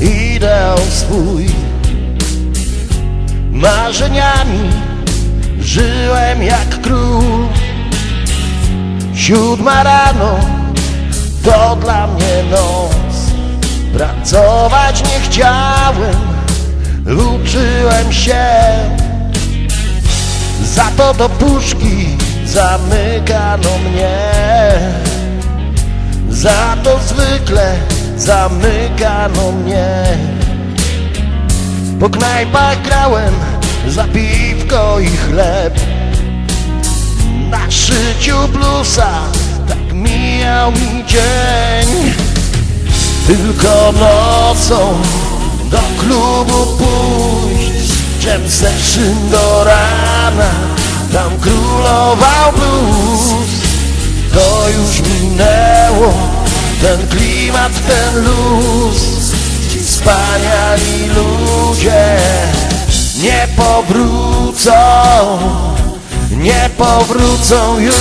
ideał swój. Marzeniami żyłem jak król. Siódma rano to dla mnie noc. Pracować nie chciałem, uczyłem się. Za to do puszki zamykano mnie. Za to zwykle zamykano mnie. Po knajpach grałem za piwko i chleb. Na szyciu blusa tak mijał mi dzień. Tylko nocą do klubu pójść Dżem session do rana Tam królował blues. To już minęło Ten klimat, ten luz. Ci wspaniali ludzie Nie powrócą Nie powrócą już